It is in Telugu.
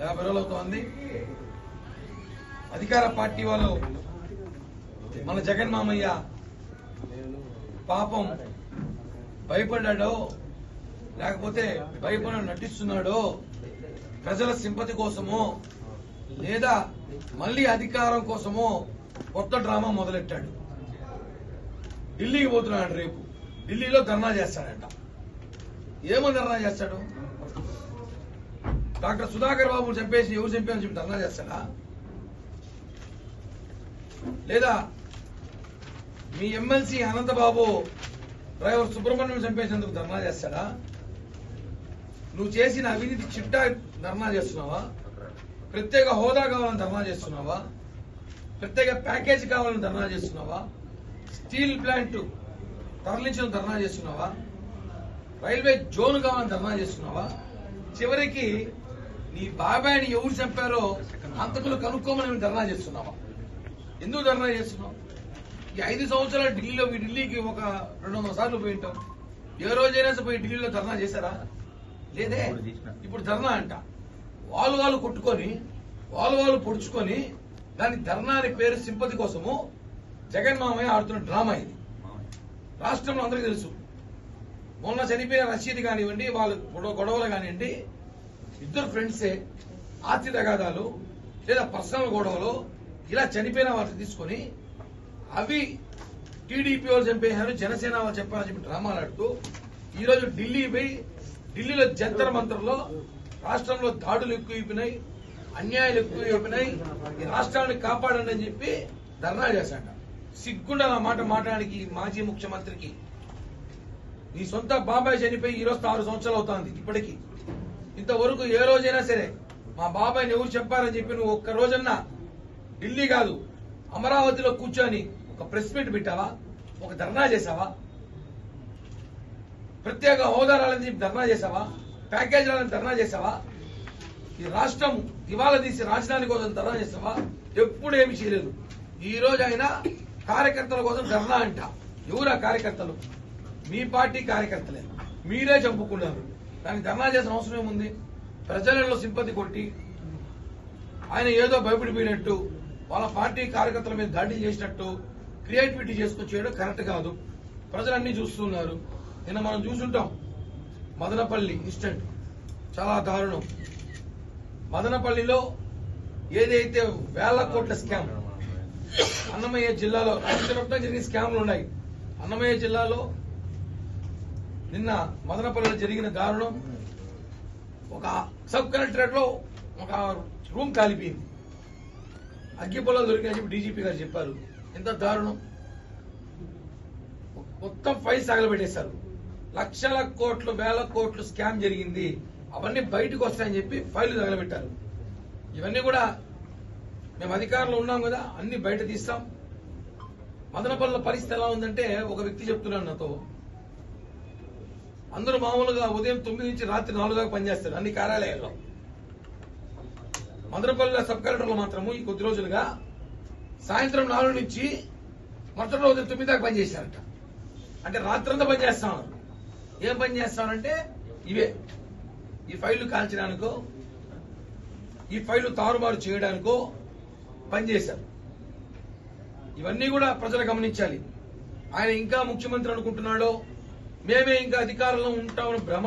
యాభై రోజులు అవుతోంది? అధికార పార్టీ వాళ్ళు మన జగన్ మామయ్య పాపం భయపడ్డాడో లేకపోతే భయపడ నటిస్తున్నాడో ప్రజల సింపతి కోసమో లేదా మళ్ళీ అధికారం కోసమో కొత్త డ్రామా మొదలెట్టాడు. ఢిల్లీకి పోతున్నాడు రేపు. ఢిల్లీలో ధర్నా చేస్తాడంట. ఏమో ధర్నా చేస్తాడు? డాక్టర్ సుధాకర్ బాబు చంపేసి ఎవరు చంపారని చెప్పి ధర్నా చేస్తాడా? లేదా మీ ఎమ్మెల్సీ అనంతబాబు డ్రైవర్ సుబ్రహ్మణ్యం చంపేసినందుకు ధర్నా చేస్తాడా? నువ్వు చేసిన అవినీతి చిట్టా ధర్నా చేస్తున్నావా? ప్రత్యేక హోదా కావాలని ధర్నా చేస్తున్నావా? ప్రత్యేక ప్యాకేజ్ కావాలని ధర్నా చేస్తున్నావా? స్టీల్ ప్లాంట్ తరలించిన ధర్నా చేస్తున్నావా? రైల్వే జోన్ కావాలని ధర్నా చేస్తున్నావా? చివరికి నీ బాబాయిని ఎవరు చంపారో అంతకులు కనుక్కోమని ధర్నా చేస్తున్నావా ఎందుకు ధర్నా చేస్తున్నాం? ఈ ఐదు సంవత్సరాలు ఢిల్లీలో మీ ఢిల్లీకి ఒక రెండు వందల సార్లు పోయి ఉంటాం. ఏ రోజైనా పోయి ఢిల్లీలో ధర్నా చేశారా? లేదే. ఇప్పుడు ధర్నా అంట. వాళ్ళు వాళ్ళు కొట్టుకొని వాళ్ళు వాళ్ళు పొడుచుకొని దాని ధర్నా అనే పేరు సింపతి కోసము జగన్ మామయ్య ఆడుతున్న డ్రామా ఇది. రాష్ట్రంలో అందరికీ తెలుసు. మొన్న చనిపోయిన రషీద్ కానివ్వండి వాళ్ళ గొడవ గొడవలు కానివ్వండి ఇద్దరు ఫ్రెండ్సే ఆస్తి తగాదాలు లేదా పర్సనల్ గొడవలు ఇలా చనిపోయిన వాటిని తీసుకొని అవి టీడీపీ వాళ్ళు చంపేశారు జనసేన వాళ్ళు చెప్పారని చెప్పి డ్రామాలు ఆడుతూ ఈరోజు ఢిల్లీ పోయి ఢిల్లీలో జంతర్ మంత్రంలో రాష్ట్రంలో దాడులు ఎక్కువైపోయినాయి అన్యాయాలు ఎక్కువైపోయినాయి ఈ రాష్ట్రాన్ని కాపాడండి అని చెప్పి ధర్నా చేశాడు. సిగ్గుండా నా మాట మాట్లాడానికి మాజీ ముఖ్యమంత్రికి. నీ సొంత బాబాయ్ చనిపోయి ఈ రోజు ఆరు సంవత్సరాలు అవుతోంది ఇప్పటికి. ఇంతవరకు ఏ రోజైనా సరే మా బాబాయ్ని ఎవరు చెప్పారని చెప్పి నువ్వు ఒక్క రోజన్నా? ఢిల్లీ కాదు అమరావతిలో కూర్చొని ఒక ప్రెస్ మీట్ పెట్టావా? ఒక ధర్నా చేసావా ప్రత్యేక హోదా రాలని చెప్పి ధర్నా చేసావా ప్యాకేజ్ రాలని ధర్నా చేసావా ఈ రాష్ట్రం దివాలా తీసి రాజధాని కోసం ధర్నా చేసావా ఎప్పుడు ఏమి చేయలేదు. ఈ రోజు అయినా కార్యకర్తల కోసం ధర్నా అంట. ఎవరా కార్యకర్తలు? మీ పార్టీ కార్యకర్తలే. మీరే చంపుకున్నారు. దానికి ధర్నా చేసిన అవసరం ఏముంది? ప్రజలలో సింపతి కొట్టి ఆయన ఏదో భయపడిపోయినట్టు వాళ్ళ పార్టీ కార్యకర్తల మీద దాడి చేసినట్టు క్రియేటివిటీ చేసుకొని చేయడం కరెక్ట్ కాదు. ప్రజలన్నీ చూస్తున్నారు. నిన్న మనం చూసుంటాం. మదనపల్లి ఇన్స్టెంట్. చాలా దారుణం. మదనపల్లిలో ఏదైతే వేల కోట్ల స్కామ్ అన్నమయ్య జిల్లాలో రాష్ట్ర వ్యాప్తంగా జరిగిన స్కామ్లు ఉన్నాయి. అన్నమయ్య జిల్లాలో నిన్న మదనపల్లిలో జరిగిన దారుణం. ఒక సబ్ కలెక్టరేట్లో ఒక రూమ్ కాలిపోయింది. అగ్గిపొలాలు దొరికినాయని చెప్పి డీజీపీ గారు చెప్పారు. ఎంత దారుణం. మొత్తం ఫైల్ తగలబెట్టేశారు. లక్షల కోట్లు వేల కోట్లు స్కామ్ జరిగింది. అవన్నీ బయటకు వస్తాయని చెప్పి ఫైల్ తగలబెట్టారు. ఇవన్నీ కూడా మేము అధికారంలో ఉన్నాం కదా అన్ని బయట తీస్తాం. మదనపల్లిలో పరిస్థితి ఎలా ఉందంటే ఒక వ్యక్తి చెప్తున్నాడు నాతో. అందరూ మామూలుగా ఉదయం తొమ్మిది నుంచి రాత్రి నాలుగు దాకా పనిచేస్తారు. అన్ని కార్యాలయాల్లో. మందరపల్లి సబ్ కలెక్టర్లు మాత్రము ఈ కొద్ది రోజులుగా సాయంత్రం నాలుగు నుంచి మరుసటి రోజు తొమ్మిది దాకా పనిచేశారట. అంటే రాత్రంతా పనిచేస్తాను ఏం పని చేస్తానంటే ఇవే. ఈ ఫైళ్ళు కాల్చడానికో ఈ ఫైళ్ళు తారుమారు చేయడానికో పనిచేశారు. ఇవన్నీ కూడా ప్రజలు గమనించాలి. ఆయన ఇంకా ముఖ్యమంత్రి అనుకుంటున్నాడో మేమే ఇంకా అధికారంలో ఉంటామని భ్రమ